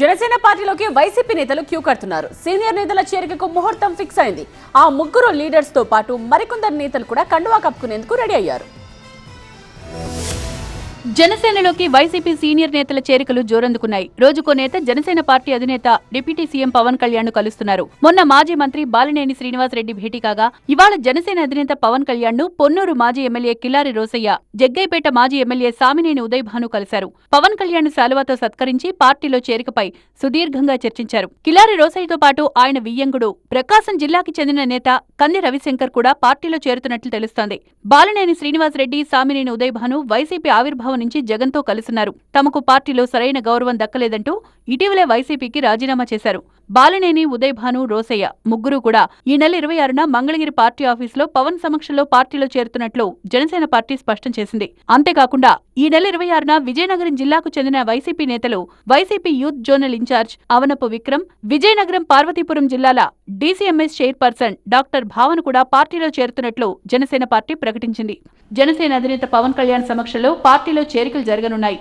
జనసేన పార్టీలోకి వైసీపీ నేతలు క్యూ కడుతున్నారు. సీనియర్ నేతల చేరికకు ముహూర్తం ఫిక్స్ అయింది. ఆ ముగ్గురు లీడర్స్తో పాటు మరికొందరు నేతలు కూడా కండువా కప్పుకునేందుకు రెడీ అయ్యారు. జనసేనలోకి వైసీపీ సీనియర్ నేతల చేరికలు జోరందుకున్నాయి. రోజుకో నేత జనసేన పార్టీ అధినేత డిప్యూటీ సీఎం పవన్ కళ్యాణ్ను కలుస్తున్నారు. మొన్న మాజీ మంత్రి బాలినేని శ్రీనివాసరెడ్డి భేటీ కాగా ఇవాళ జనసేన అధినేత పవన్ కళ్యాణ్ను పొన్నూరు మాజీ ఎమ్మెల్యే కిల్లారి రోసయ్య జగ్గైపేట మాజీ ఎమ్మెల్యే సామినేని ఉదయ్ భాను కలిశారు. పవన్ కళ్యాణ్ శాలువాతో సత్కరించి పార్టీలో చేరికపై సుదీర్ఘంగా చర్చించారు. కిలారి రోసయ్యతో పాటు ఆయన వియ్యంగుడు ప్రకాశం జిల్లాకి చెందిన నేత కంది రవిశంకర్ కూడా పార్టీలో చేరుతున్నట్లు తెలుస్తోంది. బాలినేని శ్రీనివాసరెడ్డి సామినేని ఉదయ్ భాను వైసీపీ ఆవిర్భావం నుంచి జగన్తో కలిసిన్నారు తమకు పార్టీలో సరైన గౌరవం దక్కలేదంటూ ఇటీవలే వైసీపీకి రాజీనామా చేశారు. బాలినేని ఉదయ్ భాను రోసయ్య ముగ్గురు కూడా ఈ నెల ఇరవై ఆరున మంగళగిరి పార్టీ ఆఫీసులో పవన్ సమక్షంలో పార్టీలో చేరుతున్నట్లు జనసేన పార్టీ స్పష్టం చేసింది. అంతేకాకుండా ఈ నెల ఇరవై ఆరున విజయనగరం జిల్లాకు చెందిన వైసీపీ నేతలు YCP youth zonal incharge Avanapu Vikram Vizianagaram Parvathipuram జిల్లాల డీసీఎంఎస్ చైర్పర్సన్ డాక్టర్ భావన కూడా పార్టీలో చేరుతున్నట్లు జనసేన పార్టీ ప్రకటించింది. జనసేన అధినేత పవన్ కళ్యాణ్ సమక్షంలో పార్టీలో చేరికలు జరగనున్నాయి.